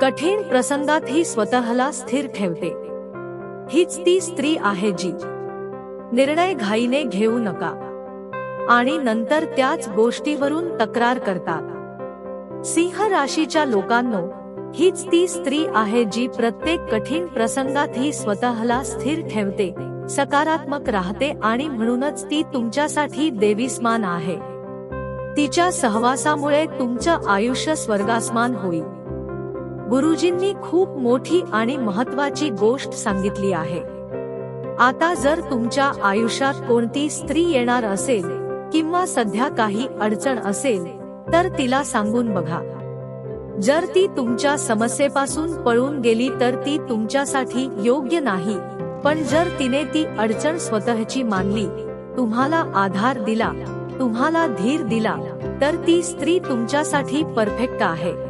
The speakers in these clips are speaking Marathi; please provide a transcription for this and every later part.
कठीण प्रसंगात ही स्वतःला स्थिर ठेवते. हीच ती स्त्री आहे जी निर्णय घाईने घेऊ नका आणि नंतर त्याच गोष्टीवरून तक्रार करतात सिंह राशीच्या लोकांनो हीच ती स्त्री आहे जी प्रत्येक कठीण प्रसंगात ही स्वतःला स्थिर ठेवते सकारात्मक राहते आणि म्हणूनच ती तुमच्यासाठी देवीस्मान आहे. तिच्या सहवासामुळे तुमचं आयुष्य स्वर्गासमान होईल. गुरुजींनी खूप मोठी आणि महत्वाची गोष्ट सांगितली आहे. आता जर तुमच्या आयुष्यात कोणती स्त्री येणार असेल किंवा सध्या काही अडचण असेल तर तिला सांगून बघा. जर ती तुमच्या समस्येपासून पळून गेली तर ती तुमच्यासाठी योग्य नाही. पण जर तिने ती अडचण स्वतःची मानली तुम्हाला आधार दिला तुम्हाला धीर दिला तर ती स्त्री तुमच्यासाठी परफेक्ट आहे.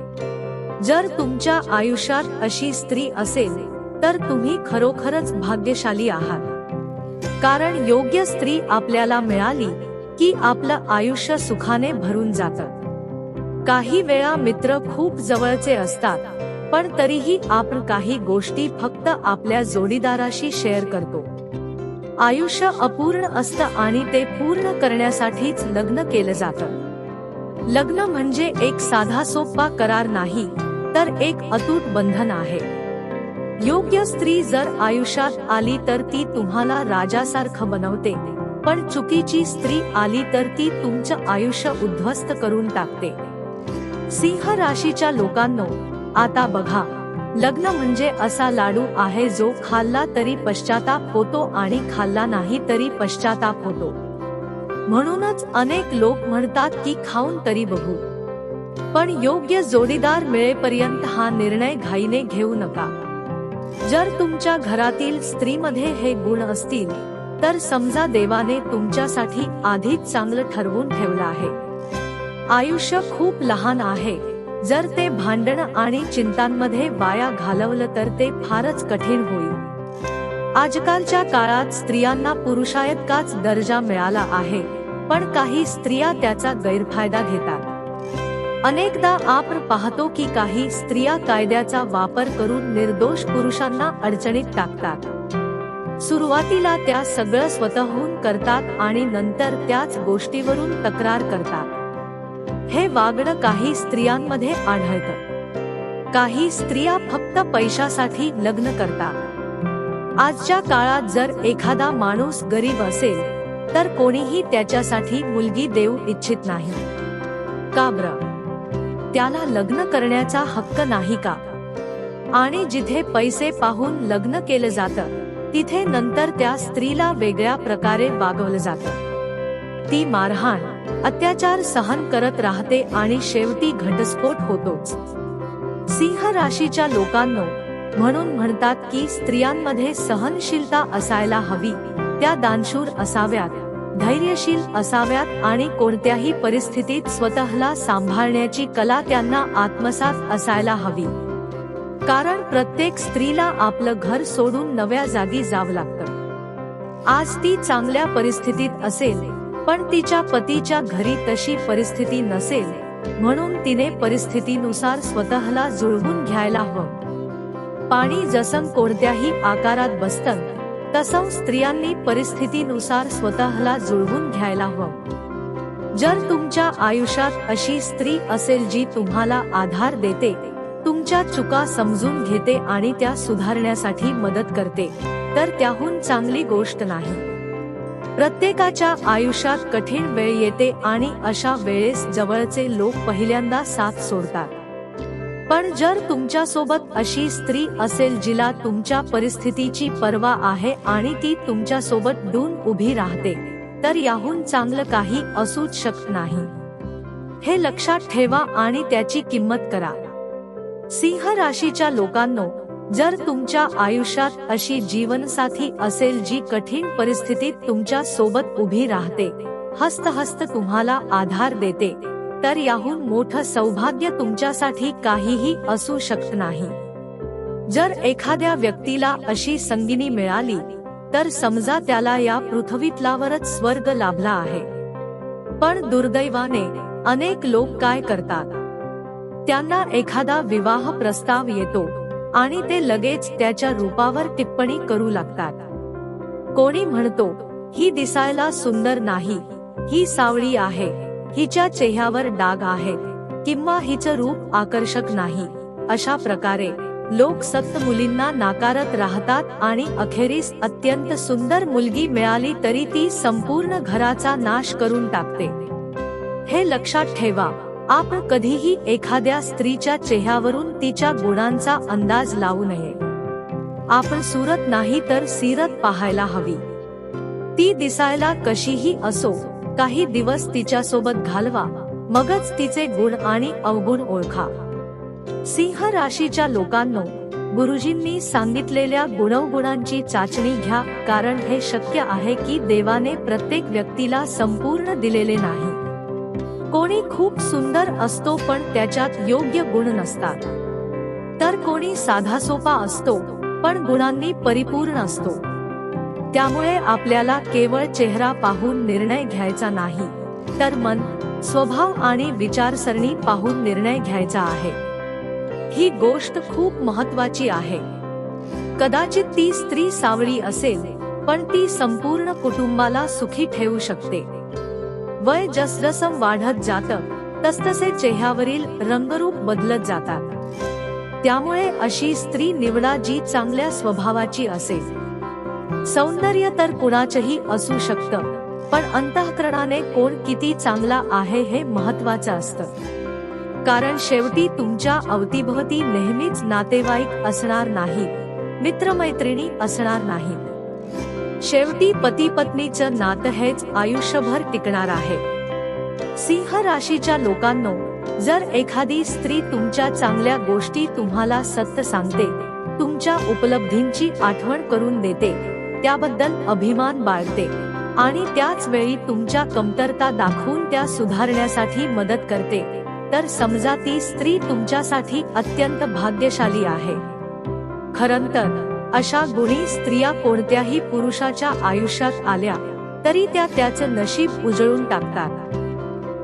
जर तुमच्या आयुष्यात अशी स्त्री असेल तर तुम्ही खरोखरच भाग्यशाली आहात. कारण योग्य स्त्री आपल्याला मिळाली की आपलं आयुष्य सुखाने भरून जातं. काही वेळा मित्र खूप जवळचे असतात पण तरीही आपण काही गोष्टी फक्त आपल्या जोडीदाराशी शेअर करतो. आयुष्य अपूर्ण असतं आणि ते पूर्ण करण्यासाठीच लग्न केलं जातं. लग्न म्हणजे एक साधा सोपा करार नाही तर एक अतूट बंधन आहे. योग्य स्त्री जर आयुष्यात आली तर ती तुम्हाला राजासारखं बनवते पण चुकीची स्त्री आली तर ती तुमचं आयुष्य उद्ध्वस्त करून टाकते. सिंह राशीच्या लोकांनो आता बघा लग्न म्हणजे असा लाडू आहे जो खाल्ला तरी पश्चाताप होतो आणि खाल्ला नाही तरी पश्चाताप होतो. म्हणूनच अनेक लोक म्हणतात की खाऊन तरी बघू. पण योग्य जोडीदार मिळेपर्यंत हा निर्णय घाईने घेऊ नका. जर तुमच्या घरातील स्त्रीमध्ये हे गुण असतील तर समजा देवाने तुमच्यासाठी आधीच चांगलं ठरवून ठेवलं आहे. आयुष्य खूप लहान आहे. जर ते भांडण आणि चिंतांमध्ये वाया घालवलं तर ते फारच कठीण होईल. आजकालच्या काळात स्त्रियांना पुरुषायतकाच दर्जा मिळाला आहे. पण काही स्त्रिया त्याचा गैरफायदा घेतात. अनेकदा आपण पाहतो की काही स्त्रिया कायद्याचा वापर करून निर्दोष पुरुषांना अडचणीत टाकतात. सुरुवातीला त्या सगळं स्वतःहून करतात आणि नंतर त्याच गोष्टीवरून तक्रार करतात. हे वागणं काही स्त्रियांमध्ये आढळतं. काही स्त्रिया फक्त पैशासाठी लग्न करतात. आजच्या काळात जर एखादा माणूस गरीब असेल तर कोणीही त्याच्यासाठी मुलगी देऊ इच्छित नाही. का बर? त्याला लग्न करण्याचा हक्क नाही का? आणि जिथे पैसे पाहून लग्न केलं जातं तिथे नंतर त्या स्त्रीला वेगळ्या प्रकारे वागवलं जातं. ती मारहाण अत्याचार सहन करत राहते आणि शेवटी घटस्फोट होतोच. सिंह राशीच्या लोकांनो म्हणून म्हणतात की स्त्रियांमध्ये सहनशीलता असायला हवी. त्या दानशूर असाव्यात धैर्यशील असाव्यात आणि कोणत्याही परिस्थितीत स्वतःला सांभाळण्याची कला त्यांना आत्मसात असायला हवी. कारण प्रत्येक स्त्रीला आपलं घर सोडून नव्या जागी जावं लागतं. आज ती चांगल्या परिस्थितीत असेल पण तिच्या पतीच्या घरी तशी परिस्थिती नसेल म्हणून तिने परिस्थितीनुसार स्वतःला जुळवून घ्यायला हवं. पाणी जसं कोणत्याही आकारात बसतं तसं स्त्रियांनी परिस्थितीनुसार स्वतःला जुळवून घ्यायला हवं. जर तुमच्या आयुष्यात अशी स्त्री असेल जी तुम्हाला आधार देते तुमच्या चुका समजून घेते आणि त्या सुधारण्यासाठी मदत करते तर त्याहून चांगली गोष्ट नाही. प्रत्येकाच्या आयुष्यात कठीण वेळ येते आणि अशा वेळेस जवळचे लोक पहिल्यांदा साथ सोडतात. पण जर तुमच्यासोबत अशी स्त्री असेल जिला तुमच्या परिस्थितीची पर्वा आहे आणि ती तुमच्यासोबत डून उभी राहते तर याहून चांगलं काही असूच शकत नाही. हे लक्षात ठेवा आणि त्याची किंमत करा. सिंह राशीच्या लोकांनो जर तुमच्या आयुष्यात अशी जीवनसाथी असेल जी कठीण परिस्थितीत तुमच्यासोबत उभी राहते हस्त हस्त तुम्हाला आधार देते. तर याहून मोठं सौभाग्य तुमच्यासाठी काहीही असू शकत नाही. जर एखाद्या व्यक्तीला अशी संगिनी मिळाली तर समजा त्याला या पृथ्वीतलावरच स्वर्ग लाभला आहे. पण दुर्दैवाने अनेक लोक काय करतात? त्यांना एखादा विवाह प्रस्ताव येतो आणि ते लगेच त्याच्या रूपावर टिप्पणी करू लागतात. कोणी म्हणतो ही दिसायला सुंदर नाही ही सावळी आहे. हिच्या चेहऱ्यावर डाग आहेत किंवा हिचं रूप आकर्षक नाही. अशा प्रकारे लोक सक्त मुलींना नाकारत राहतात आणि अखेरीस अत्यंत सुंदर मुलगी मिळाली तरी ती संपूर्ण घराचा नाश करून टाकते. हे लक्षात ठेवा आपण कधीही एखाद्या स्त्रीच्या चेहऱ्यावरून तिच्या गुणांचा अंदाज लावू नये. आपण सुरत नाही तर सीरत पाहायला हवी. ती दिसायला कशीही असो काही दिवस तिच्यासोबत घालवा मगच तिचे गुण आणि अवगुण ओळखा. सिंह राशीच्या लोकांनो गुरुजींनी सांगितलेल्या गुणवगुणांची चाचणी घ्या कारण हे शक्य आहे की देवाने प्रत्येक व्यक्तीला संपूर्ण दिलेले नाही. कोणी खूप सुंदर असतो पण त्याच्यात योग्य गुण नसतात. तर कोणी साधासोपा असतो पण गुणांनी परिपूर्ण असतो. त्यामुळे आपल्याला केवळ चेहरा पाहून निर्णय घ्यायचा नाही तर मन स्वभाव आणि विचारसरणी पाहून निर्णय घ्यायचा आहे. ही गोष्ट खूप महत्वाची आहे. कदाचित ती स्त्री सावळी असेल पण ती संपूर्ण कुटुंबाला सुखी ठेवू शकते. वय जसजसं वाढत जातं तसतसे चेहऱ्यावरील रंगरूप बदलत जातात. त्यामुळे अशी स्त्री निवडा जी चांगल्या स्वभावाची असेल. सौंदर्य तर कुणाचंही असू शकतं पण अंतःकरणाने कोण किती चांगला आहे हे महत्वाचं असतं. कारण शेवटी तुमच्या अवतीभवती नेहमीच नातेवाईक असणार नाही मित्रमैत्रिणी असणार नाही शेवटी पती पत्नीचं नातं हेच आयुष्यभर टिकणार आहे. सिंह राशीच्या लोकांनो जर एखादी स्त्री तुमच्या चांगल्या गोष्टी तुम्हाला सत्य सांगते तुमच्या उपलब्धींची आठवण करून देते त्याबद्दल अभिमान बाळगते. आणि त्याच वेळी तुमच्या कमतरता दाखवून त्या सुधारण्यासाठी मदत करते. तर समजा ती स्त्री तुमच्यासाठी अत्यंत भाग्यशाली आहे. खरंतर अशा गुणी स्त्रिया कोणत्याही पुरुषाच्या आयुष्यात आल्या तरी त्या त्याचं नशीब उजळून टाकतात.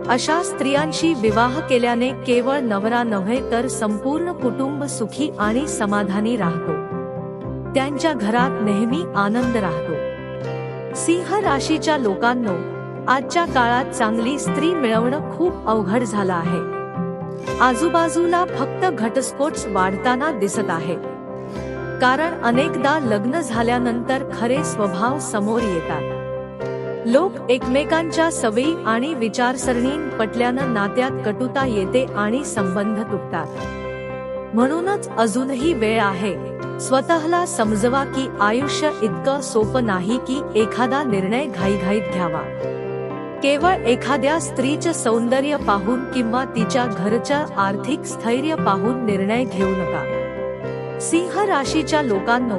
अशा स्त्रियांशी विवाह केल्याने केवळ नवरा नव्हे तर संपूर्ण कुटुंब सुखी आणि समाधानी राहतो. त्यांच्या घरात नेहमी आनंद राहतो. सिंह राशीच्या लोकांनो आजच्या काळात चांगली स्त्री मिळवणं खूप अवघड झालं आहे. आजूबाजूला फक्त घटस्फोट वाढताना दिसत आहे. कारण अनेकदा लग्न झाल्यानंतर खरे स्वभाव समोर येतात. लोक एकमेकांच्या सवयी आणि विचारसरणी पटल्यानं नात्यात कटुता येते आणि संबंध तुटतात. म्हणूनच अजूनही वेळ आहे. स्वतःला समजवा की आयुष्य इतकं सोपं नाही की एखादा निर्णय घाईघाईत घ्यावा. केवळ एखाद्या स्त्रीचं सौंदर्य पाहून किंवा तिच्या घरच्या आर्थिक स्थैर्य पाहून निर्णय घेऊ नका. सिंह राशीच्या लोकांनो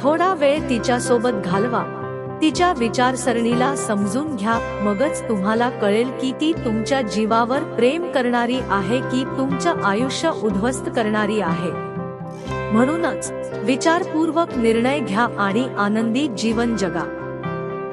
थोडा वेळ तिच्यासोबत घालवा. तिच्या विचारसरणीला समजून घ्या. मगच तुम्हाला कळेल की ती तुमच्या जीवावर प्रेम करणारी आहे की तुमचं आयुष्य उद्ध्वस्त करणारी आहे. म्हणूनच विचारपूर्वक निर्णय घ्या आणि आनंदी जीवन जगा.